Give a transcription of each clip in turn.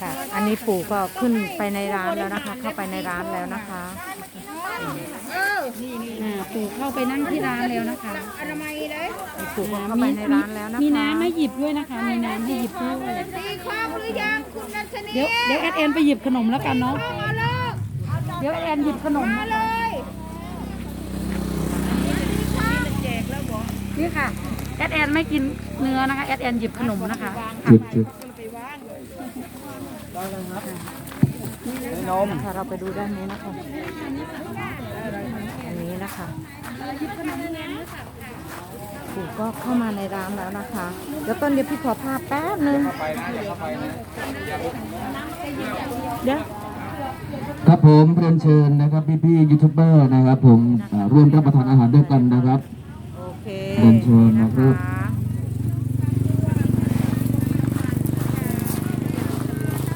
ค่ะ อันนี้ปู่ก็ขึ้นไปในร้านแล้วนะคะ เข้าไปในร้านแล้วนะคะอ่าปู่เข้าไปนั่งที่ร้านแล้วนะคะปู่ก็เข้าไปในร้านแล้วนะคะมีน้ำให้หยิบด้วยนะคะ มีน้ำให้หยิบด้วย ตีความหรือยังคุณนัชนีเดี๋ยวเดี๋ยวแอดแอนไปหยิบขนมแล้วกันเนาะ มาเลยเดี๋ยวแอดแอนหยิบขนมมาเลยนี่ค่ะ แอดแอนไม่กินเนื้อนะคะ แอดแอนหยิบขนมนะคะ จุดจุด นมค่ะเราไปดูด้านนี้นะคะ อันนี้นะคะปู่ก็เข้ามาในร้านแล้วนะคะ เดี๋ยวต้นเดี๋ยวพี่ขอภาพแป๊บนึงเดี๋ยวครับผมเรียนเชิญนะครับพี่พี่ๆยูทูบเบอร์นะครับ ผมอ่าร่วมรับประทานอาหารด้วยกันนะครับ โอเคเรียนเชิญนะครับ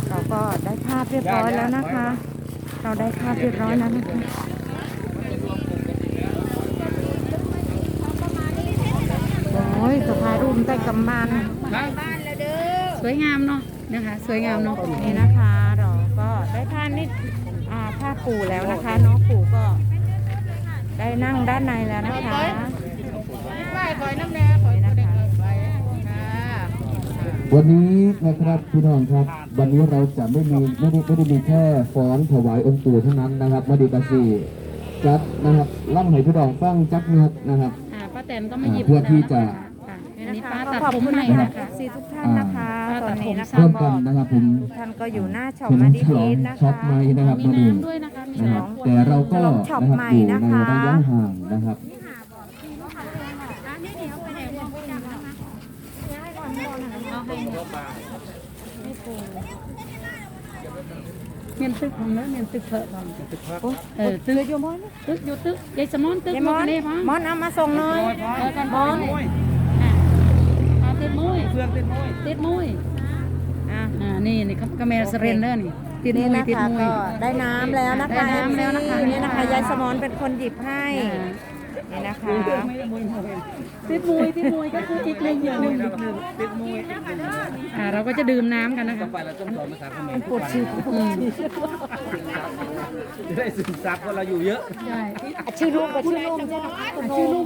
เราก็ได้ภาพ เรียบร้อยแล้วนะคะ เราได้ภาพเรียบร้อยแล้วนะคะโอ้ยสะพายรูปใต้กำมันบ้านละเด้อสวยงามเนาะนะคะ สวยงามเนาะนี่นะคะเราก็ได้ผ้านิดอ่าผ้าปูแล้วนะคะน้องปูก็ ได้นั่งด้านในแล้วนะคะไหว้ขอยน้ำแดงขอยน้ำแดงไปค่ะ วันนี้นะครับพี่น้องครับ วันนี้เราจะไม่มีไม่ได้ไม่ได้มีแค่ฟ้อนถวายองค์ปู่เท่านั้นนะครับมาดีกาสีจัดนะครับล่ำให้พี่น้องฟังจักเงือกนะครับ อ่าป้าแตนก็มาหยิบเพื่อที่จะ ค่ะนี่อันนะนี้คะป้าก็ตัดขอบผมคุณใหม่นะนะคะคะสีทุกท่านนะคะอ่าตอนนี้นะคะเริ่มก็กันนะครับผมทุกท่านก็อยู่หน้าช็อปเฉลิมามดีฉลอพีงทนะช็อคะ ปไม้นะครับมีมาดีน้ำด้วยนะคะ มีนะครับน้ำแต่เราก็ช็อปนะครับใหม่อยู่นะในคะ ระยะห่างนะครับ เมียนตึกของเนื้อเมียนตึกเถอะของเออตึเรืกออยู่มอนตึกอยู่ตึกยายสมอนตึกยายมอนเล่พ้องมอนเอามาส่งหน่อยเออกันมอนอะอ่าติดมุ้ยเพื่อนติดมุ้ยติดมุ้ยอะอ่านี่นี่ครับกาแมสเรนเดอร์นี่ติดนี่มุ้ยนะติดคะมุ้ยก็ได้น้ำแล้วนะคะได้น้ำแล้วนะคะ นี่นะคะยายสมอนเป็นคนหยิบให้ อ่า นี่นะคะติดมุ้ยติดมุ้ยก็คืออีกหนึ่งอย่างหนึ่งอ่าเราก็จะดื่มน้ำกันนะคะปวดฉี่อืมจะได้ซึมซับเพราะเราอยู่เยอะใช่อะชื่อลูกกับชื่อลูกชื่อลูก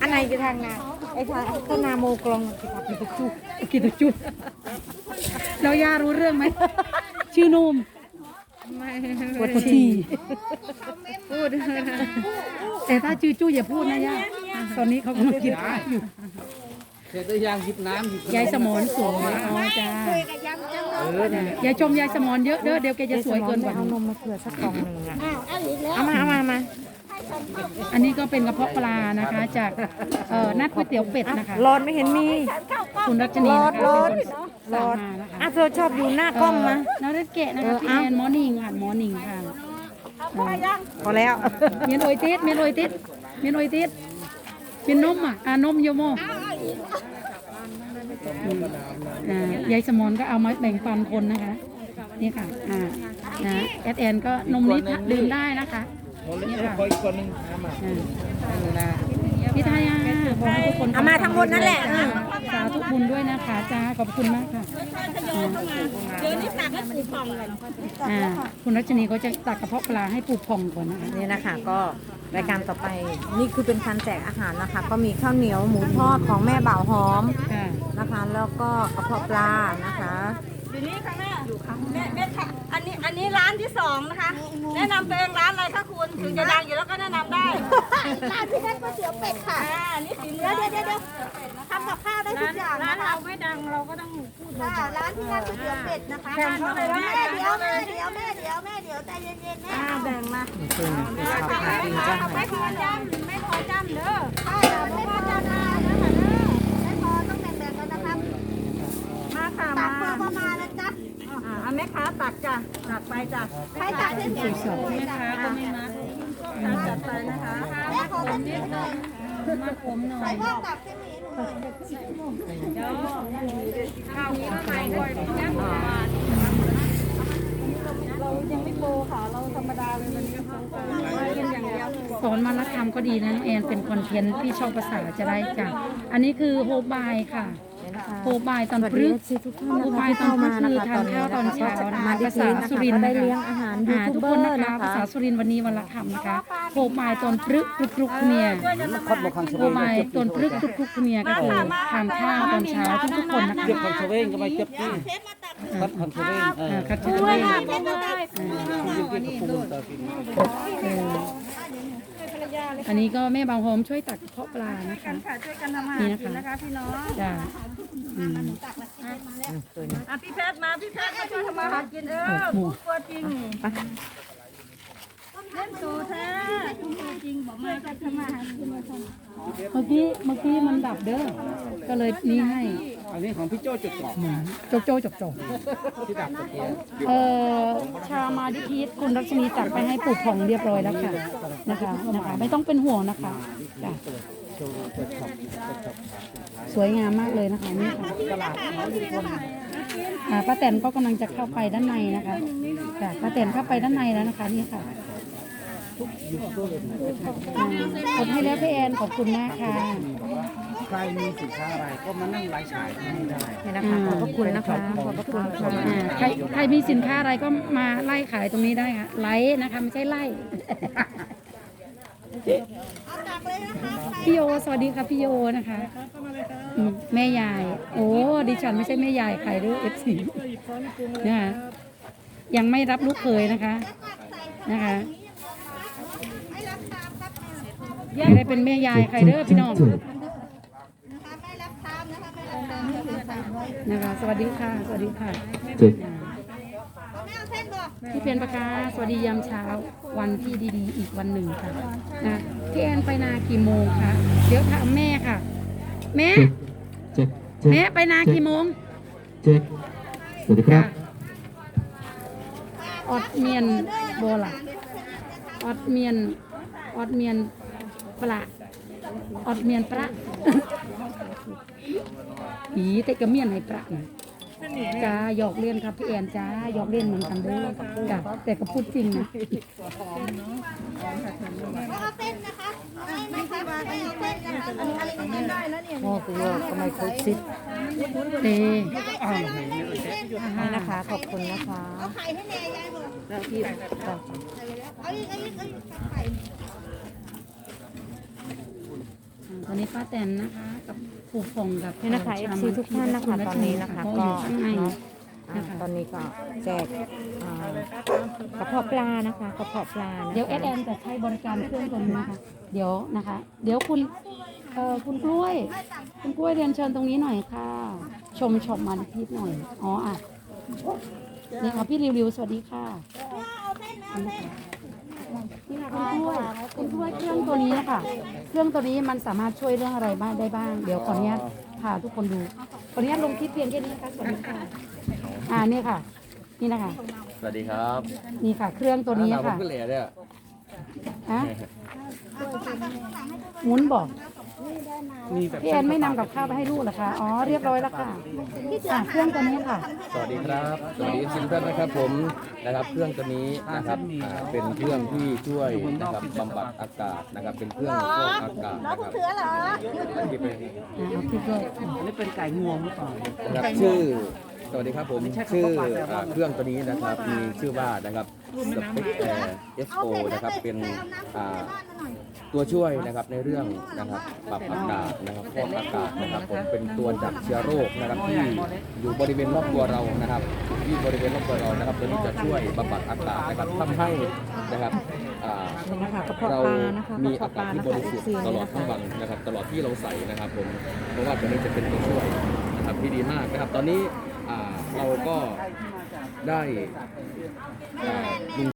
อันไหนจะทางนาไอ้ทางก็นาโมกลองกิตจุกินจุดเราย่ารู้เรื่องไหมชื่อนุ่มปวดปวดฉี่ฉี่พูด แต่ถ้าชื่อจู้อย่าพูดนะย่าตอนนี้เขากำลังกินข้าวอยู่เสร็จหรือยังหยิบน้ำหยิบยายสมอนสวยอ๋อจ้าเออนั่นแหละยายชมยายสมอนเยอะเด้อเดี๋ยวแกจะสวยเกินกว่าเอานี้นมมาเผื่อสักกล่องหนึ่งอะเอามาเอามามาอันนี้ก็เป็นกระเพาะปลานะคะ จากเอ่อนัดก๋วยเตี๋ยวเป็ดนะคะร้อนไม่เห็นมีคุณรัชนีร้อนะนคะร้อนเป็นคนร้สั่งอนมานะคะอะเธอชอบอยู่หน้ากล้องมานาเรศเกะนะคะเออพี่เอาแอนมอร์นิ่งค่ะมอร์นิ่งค่ะ พอแล้วเมียนโอยติดเมียนโอยติดเมียนโอยติดเมียนนมอะอ่านมโยโมอืมอ่ายายสมอนก็เอามาแบ่งปันคนนะคะ นี่ค่ะอ่านะแอดแอนก็นมนี้ดื่มได้นะคะหมดแล้วขออีกคนหนึงน้ำมาอ่านี่นะพี่ทายาขอให้ทุกคนเอามาทั้งหมดนั่นแหละอืมสาธุบุญด้วยนะคะจ้าขอบคุณมากค่ะเดี๋ยวนี้ตักให้ปูพองกันอ่าคุณรัชนีก็จะตักกระเพาะปลาให้ปูพองก่อนนะคะนี่นะคะก็รายการต่อไปนี่คือเป็นการแจกอาหารนะคะ ก็มีข้าวเหนียวหมูทอดของแม่บ่าวหอมค่ะนะคะ แล้วก็กระเพาะปลานะคะ อยู่นี่ค่ะแม่อยู่ค่ะแม่แม่ค่ะอันนี้อันนี้ร้านที่สองนะคะ แนะนำตัวเองร้านอะไรคะคุณ ถึงจะดังอยู่แล้วก็แนะนำได้ร้านพี่นั่นก๋วยเตี๋ยวเป็ดค่ะอ่านี่ฝีมือเดี๋ยวเดี๋ยวเดี๋ยวทำกับข้าวได้ทุกอย่างร้านะนคะเราไม่ดังเราก็ต้องค่ะร้านพี่นั่นก๋วยเตี๋ยวเป็ดนะคะแข่งเขาเลยว่าแม่เดี๋ยวแม่เดี๋ยวแม่เดี๋ยวแม่เดี๋ยวใจเย็นๆแม่อ่าแบ่งมาซึ่งเป็นข้าวผัดจริงจ้าไม่พอจำไม่พอจำเด้อใช่ค่ะไม่พอจะนานนะคะเด้อไม่พอต้องแบ่งๆกันนะครับมาค่ะตัมากเพื่อประมาณนะจ๊ะอ่าเอาแม่ค้าตักจ้ะตักไปจ้ะใครจ่ายที่เสียงเลยแม่จ้ะค้าก็ไม่ นัดตักจัดไปนะคะแม่ขอเส้นนิดหน่อยมาผมหน่อใส่ยพวกตับเส้นหมี่หน่อยข้าวนี้ก็ใส่ด้วยนะเรายังไม่โปรค่ะเราธรรมดาเลยวันนี้เรากินอย่างเดียวสอนมาละคำก็ดีนะน้องแอนเป็นคอนเทนต์ที่ชอบภาษาจะได้จ้ะอันนี้คือโฮบายค่ะ โปรบายตอนสวัสพดีฤเอกฟซีทุกท่านนะคะไปที่ตอนเข้ามานะคะทานข้าวตอนเช้าก็จะนะคะมาดิภาทีษานะสุคะรินทร์ก็ได้นะคะเลี้ยงอาหารยูอ่าทูทุบกเบคอนนะร์คะนะภาษาคะสุรินทร์วันนี้วันละคำนะคะโปรบายตอนพฤกทุกทุกๆเนี่ยคัดบอกคังเชโปรบายตอนพฤกทุกทุกๆเนี่ยก็คือทานข้าวตอนเช้าทุกทุกๆคนนะคะเก็บคังเชเวงก็ไม่เก็บที่คัดคังเชเวงเอออ่าคัดเชือกด้วยไว้ค่ะเพชรมา ตักยืนกินกับปูนตากินเอออันนี้ก็แม่บางโฮมช่วยตักกระเพาะปลานะคะค่ะช่วยกันทำอาหารกินนะคะพี่น้องจ้าอืม อะพี่เพชรมาพี่เพชรมาช่วยทำอาหารกินเออหมูตัวจริงเล่นตัวแท้ตัวจริงบอกมาจะทำอาหารกินมาทำเมื่อกี้เมื่อกี้มันดับเด้อ ก็เลยนี่ให้ อันนี้ของพี่โจ้จุดสองโจกโจจกจกที่ดับตะเกียบเอ่อชามาดิพีทคุณรัชนีตักไปให้ปลูกผ่องเรียบร้อยแล้วค่ะนะคะนะคะ ไม่ต้องเป็นห่วงนะคะจ้ะสวยงามมากเลยนะคะนี่ค่ะอ่าป้าแตนก็กำลังจะเข้าไปด้านในนะคะจ้ะป้าแตนเข้าไปด้านในแล้วนะคะนี่ค่ะ อ่ากดให้แล้วพี่แอนขอบคุณมากค่ะใครมีสินค้าอะไรก็มานั่งไลฟ์ขายที่นี่ได้นี่นะคะขอบพระคุณนะคะขอบพระคุณค่ะอ่าใครใครมีสินค้าอะไรก็มาไล่ขายตรงนี้ได้ค่ะไลฟ์นะคะไม่ใช่ไล่พี่โยสวัสดีค่ะพี่โยนะคะอืมแม่ยาย โอ้ดิฉันไม่ใช่แม่ยายใครด้วยเอฟซีนะคะยังไม่รับลูกเคยนะคะนะคะ ไม่ได้เป็นแม่ยายใครเด้อพี่น้องนะคะสวัสดีค่ะ สวัสดีค่ะเจ็ดพี่เพนประกาสวัสดียามเช้าวันที่ดีๆ อีกวันหนึ่งค่ะนะพี่แอนไปนากี่โมงคะเดี๋ยวถามแม่ค่ะ แม่เจ็ดเจ็ดแม่ไปนากี่โมงเจ็ดสวัสดีครับออดเมียนโบล่ะออดเมียนออดเมียน ปลาออดเมียนปลาอีแต่ก็เมียนให้ปลานะจ้าหยอกเล่นครับพี่แอนจ้าหยอกเล่นเหมือนกันเด้อจ้ะแต่ก็พูดจริงนะเอาเส้นนะคะไม่ไม่ค่ะไม่เอาเส้นนะคะอันนี้อะไรก็ไม่ได้แล้วเนี่ยพ่อคือว่าทำไมคุยซิดเตให้นะคะ ขอบคุณนะคะเอาไข่ให้แม่ยายบอกแล้วที่ต่อเอาอีกเอาอีกเอาอีกไข่ ตอนนี้ป้าแตนนะคะ กับปู่ฟงกับนี่นะคะเอฟชซีทุกท่านนะคะตอนนี้นะคะก็ก็อยู่ข้างในเนาะอ่านะคะตอนนี้ก็แจกอ่ากระเพาะปลานะคะกระเพาะปลานะคะเดี๋ยวแอดแอนจะใช้บริการเครื่องตัวนี้นะคะ เดี๋ยวนะคะ เดี๋ยวคุณเอ่อคุณกล้วย คุณกล้วยเรียนเชิญตรงนี้หน่อยค่ะ ชมชมมาพิษหน่อยอ๋ออะเนี่ยค่ะพี่ริวริวสวัสดีค่ะ นี่ค่ะคุณกล้วยคุณกล้วยเครื่องตัวนี้นะคะเครื่องตัวนี้มันสามารถช่วยเรื่องอะไรบ้างได้บ้าง เดี๋ยวขออนุญาตพาทุกคนดู ขออนุญาตลงคลิปเพียงแค่นี้นะคะสวัสดีค่ะอ่านี่ค่ะ นี่นะคะ สวัสดีครับนี่ค่ะ เครื่องตัวนี้ค่ะขึ้นเลยเนี่ย ฮะหมุนบอก มีแบบพี่แอนไม่นำกับข้าวไปให้ลูกเหรอคะ อ๋อ เรียบร้อยแล้วค่ะอะเครื่องตัวนี้ค่ะ สวัสดีครับ สวัสดีชินเพื่อนนะครับผมนะครับเครื่องตัวนี้นะครับอ่าเป็นเครื่องที่ช่วยนะครับบำบัดอากาศนะครับ เป็นเครื่องฟอกอากาศน้องนะคคุณรับเสือเหรอที่เป็นอะเอาคลิปด้วยอันนี้เป็นไก่งวงหรือเปล่า นะครับชื่อสวัสดีครับผมชื่ออ่าเครื่องตัวนี้นะครับมีชื่อว่านะครับสเปกแอร์เอสโอนะครับเป็นอ่า ตัวช่วยนะครับในเรื่องนะครับปรับอากาศนะครับฟอกอากาศนะครับผมเป็นตัวจับเชื้อโรคนะครับที่อยู่บริเวณรอบตัวเรานะครับที่บริเวณรอบตัวเรานะครับตัวนี้จะช่วยบำบัดอากาศนะครับทำให้นะครับอ่านี่นะคะกระเพาะเราปลานะคะมีกระอาเพาะปกาลาศที่นะคะเอฟบริสุทซีธิ์ตลอดทั้งวันนะครับ ตลอดที่เราใส่นะครับผมเพราะว่าตัวนี้จะเป็นตัวช่วยนะครับที่ดีมากนะครับ ตอนนี้อ่าเราก็ได้อ่า